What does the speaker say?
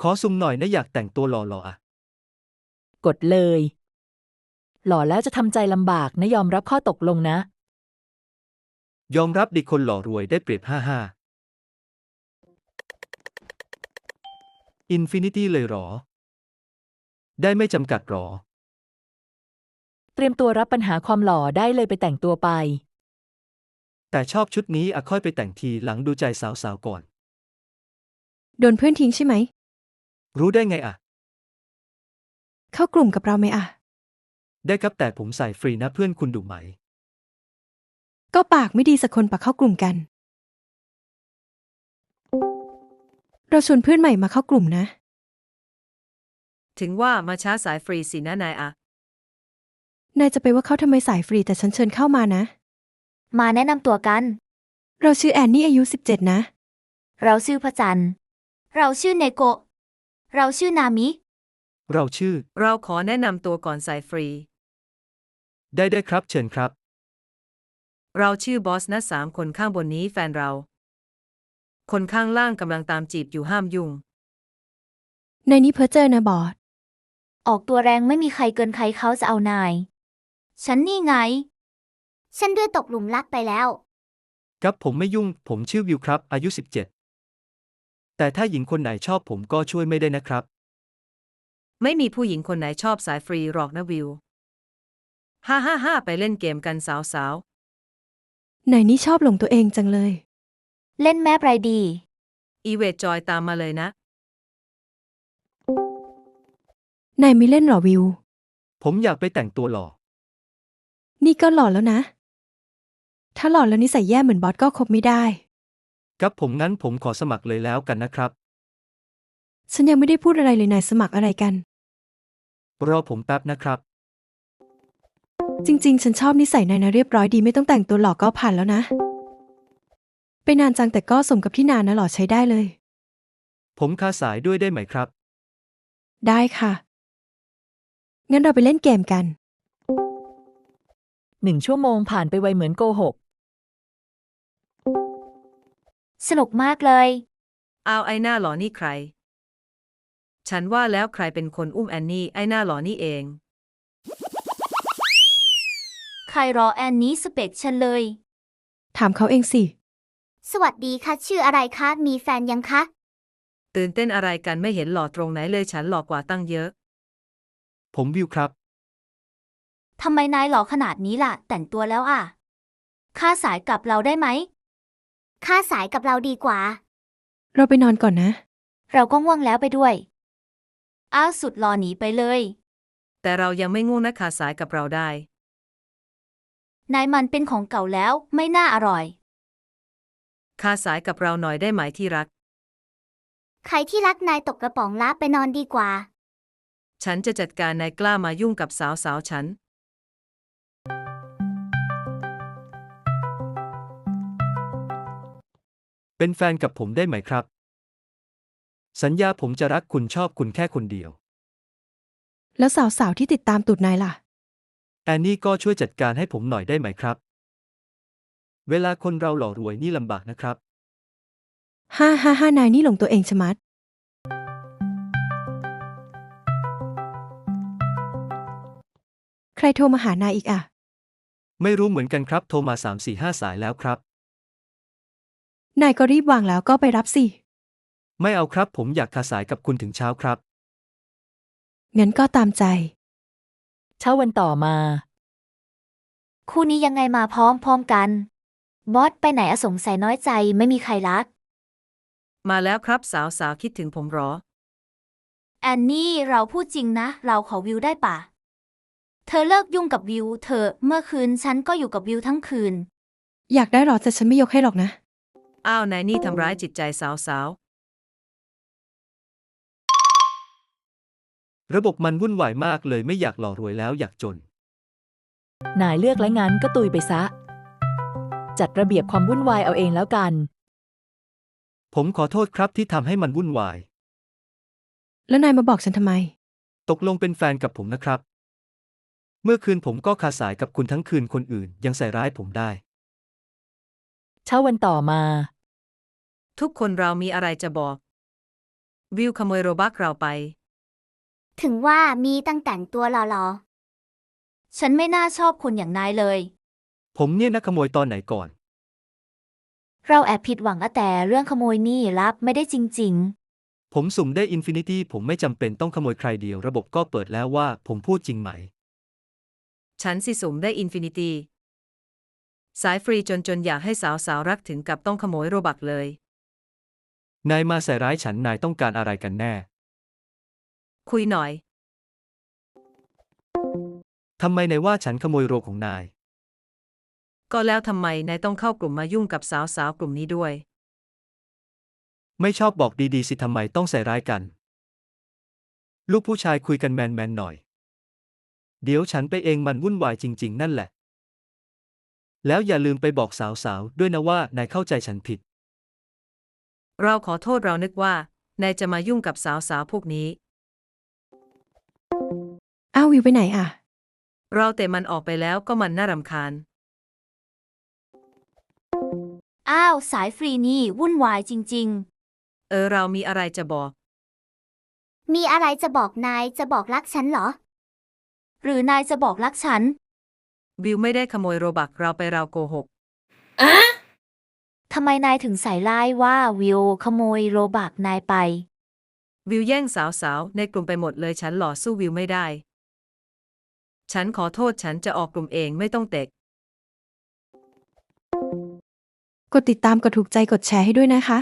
ขอซุ่มหน่อยนะอยากแต่งตัวหล่อๆอะ กดเลย หล่อแล้วจะทำใจลำบากนะยอมรับข้อตกลงนะ ยอมรับดิคนหล่อรวยได้เปรียบห้าห้าอินฟินิตี้เลยเหรอ ได้ไม่จำกัดหรอ เตรียมตัวรับปัญหาความหล่อได้เลยไปแต่งตัวไป แต่ชอบชุดนี้อะค่อยไปแต่งทีหลังดูใจสาวๆก่อน โดนเพื่อนทิ้งใช่ไหม รู้ได้ไงอะ เข้ากลุ่มกับเราไหมอะ ได้ครับแต่ผมใส่ฟรีนะเพื่อนคุณดูไหม ก็ปากไม่ดีสักคนปากเข้ากลุ่มกัน เราชวนเพื่อนใหม่มาเข้ากลุ่มนะ ถึงว่ามาช้าสายฟรีสินะนายอะนายจะไปว่าเขาทำไมสายฟรีแต่ฉันเชิญเข้ามานะ มาแนะนำตัวกัน เราชื่อแอนนี่อายุ 17 นะ เราชื่อพระจันทร์ เราชื่อเนโกะ เราชื่อนามิ เราชื่อ เราขอแนะนำตัวก่อนสายฟรี ได้ได้ครับ เชิญครับ เราชื่อบอสนะสามคนข้างบนนี้แฟนเรา คนข้างล่างกำลังตามจีบอยู่ห้ามยุ่งนายนี่เพ้อเจอนะบอสออกตัวแรงไม่มีใครเกินใครเขาจะเอานาย ฉันนี่ไง ฉันด้วยตกหลุมรักไปแล้ว ครับผมไม่ยุ่ง ผมชื่อวิวครับ อายุ 17 แต่ถ้าหญิงคนไหนชอบผมก็ช่วยไม่ได้นะครับ ไม่มีผู้หญิงคนไหนชอบสายฟรีหรอกนะวิว ฮ่าฮ่าฮ่าไปเล่นเกมกันสาวสาวนายนี่ชอบหลงตัวเองจังเลย เล่นแม่ไรดี ๆอีเวทจอยตามมาเลยนะ นายไม่เล่นหรอวิว ผมอยากไปแต่งตัวหล่อ นี่ก็หล่อแล้วนะ ถ้าหล่อแล้วนิสัยแย่เหมือนบอสก็คบไม่ได้ ครับผมงั้นผมขอสมัครเลยแล้วกันนะครับ ฉันยังไม่ได้พูดอะไรเลยนายสมัครอะไรกัน รอผมแป๊บนะครับ จริง ๆ ฉันชอบนิสัยนายนะเรียบร้อยดีไม่ต้องแต่งตัวหล่อก็ผ่านแล้วนะ ไปนานจังแต่ก็สมกับที่นานนะหล่อใช้ได้เลย ผมคาสายด้วยได้ไหมครับ ได้ค่ะ งั้นเราไปเล่นเกมกัน หนึ่งชั่วโมงผ่านไปไวเหมือนโกหก สนุกมากเลย เอาไอ้หน้าหล่อนี่ใคร ฉันว่าแล้วใครเป็นคนอุ้มแอนนี่ไอ้หน้าหล่อนี่เอง ใครรอแอนนี้สเปกฉันเลย ถามเขาเองสิ สวัสดีค่ะ ชื่ออะไรคะ มีแฟนยังคะ ตื่นเต้นอะไรกันไม่เห็นหล่อตรงไหนเลยฉันหล่อกว่าตั้งเยอะ ผมวิวครับ ทำไมนายหล่อขนาดนี้ล่ะ แต่งตัวแล้วอะ ค่าสายกับเราได้ไหม ค่าสายกับเราดีกว่า เราไปนอนก่อนนะ เราก็ง่วงแล้วไปด้วย อ้าวสุดรอหนีไปเลย แต่เรายังไม่ง่วงนะขาสายกับเราได้ นายมันเป็นของเก่าแล้วไม่น่าอร่อยคาสายกับเราหน่อยได้ไหมที่รัก ใครที่รักนายตกกระป๋องละไปนอนดีกว่า ฉันจะจัดการนายกล้ามายุ่งกับสาวสาวๆฉัน เป็นแฟนกับผมได้ไหมครับ สัญญาผมจะรักคุณชอบคุณแค่คนเดียว แล้วสาวๆที่ติดตามตูดนายล่ะ แอนนี่ก็ช่วยจัดการให้ผมหน่อยได้ไหมครับ เวลาคนเราหล่อรวยนี่ลำบากนะครับ ห้าห้าห้านายนี่หลงตัวเองชะมัด ใครโทรมาหานายอีกอะ ไม่รู้เหมือนกันครับ โทรมา 3 4 5 สายแล้วครับ นายก็รีบวางแล้วก็ไปรับสิ ไม่เอาครับ ผมอยากคาสายกับคุณถึงเช้าครับ งั้นก็ตามใจ เช้าวันต่อมา คู่นี้ยังไงมาพร้อมพร้อมกัน บอสไปไหนอะสงสัยน้อยใจไม่มีใครรัก มาแล้วครับสาวสาวๆคิดถึงผมเหรอ แอนนี่เราพูดจริงนะ เราขอวิวได้ปะเธอเลิกยุ่งกับวิวเธอะเมื่อคืนฉันก็อยู่กับวิวทั้งคืน อยากได้หรอแต่ฉันไม่ยกให้หรอกนะ อ้าวนายนี่ทำร้ายจิตใจสาวสาวระบบมันวุ่นวายมากเลยไม่อยากหล่อรวยแล้วอยากจน นายเลือกและงั้นก็ตุยไปซะ จัดระเบียบความวุ่นวายเอาเองแล้วกัน ผมขอโทษครับที่ทำให้มันวุ่นวาย แล้วนายมาบอกฉันทำไม ตกลงเป็นแฟนกับผมนะครับ เมื่อคืนผมก็คาสายกับคุณทั้งคืนคนอื่นยังใส่ร้ายผมได้เช้าวันต่อมาๆทุกคนเรามีอะไรจะบอก วิวขโมยโรบักเราไป ถึงว่ามีตั้งแต่งตัวหล่อฉันไม่น่าชอบคนอย่างนายเลย ผมเนี่ยนะขโมยตอนไหนก่อน เราแอบผิดหวังอะแต่เรื่องขโมยนี่รับไม่ได้จริง ผมสุ่มได้อินฟินิตี้ผมไม่จำเป็นต้องขโมยใครเดียว ระบบก็เปิดแล้วว่าผมพูดจริงไหม ฉันสิสุ่มได้อินฟินิตี้ สายฟรีจนจนอยากให้สาวสาวๆรักถึงกับต้องขโมยโรบักเลย นายมาใส่ร้ายฉันนายต้องการอะไรกันแน่ คุยหน่อย ทำไมนายว่าฉันขโมยโรของนาย ก็แล้วทำไมนายต้องเข้ากลุ่มมายุ่งกับสาวสาวๆกลุ่มนี้ด้วย ไม่ชอบบอกดีๆสิทำไมต้องใส่ร้ายกัน ลูกผู้ชายคุยกันแมนๆหน่อย เดี๋ยวฉันไปเองมันวุ่นวายจริง ๆ นั่นแหละ แล้วอย่าลืมไปบอกสาวๆ ด้วยนะว่านายเข้าใจฉันผิด เราขอโทษเรานึกว่านายจะมายุ่งกับสาวสาวๆพวกนี้ อ้าววิวไปไหนอะ เราแต่มันออกไปแล้วก็มันน่ารำคาญๆอ้าว สายฟรีนี่ วุ่นวายจริง เออเรามีอะไรจะบอก ๆ มีอะไรจะบอกนายจะบอกรักฉันเหรอๆหรือนายจะบอกรักฉัน วิวไม่ได้ขโมยโรบักเราไปเราโกหกทำไมนายถึงใส่ร้ายว่าวิวขโมยโรบักนายไป วิวแย่งสาวสาวๆ ในกลุ่มไปหมดเลยฉันหล่อสู้วิวไม่ได้ ฉันขอโทษฉันจะออกกลุ่มเองไม่ต้องเตะกดติดตามกดถูกใจกดแชร์ให้ด้วยนะคะ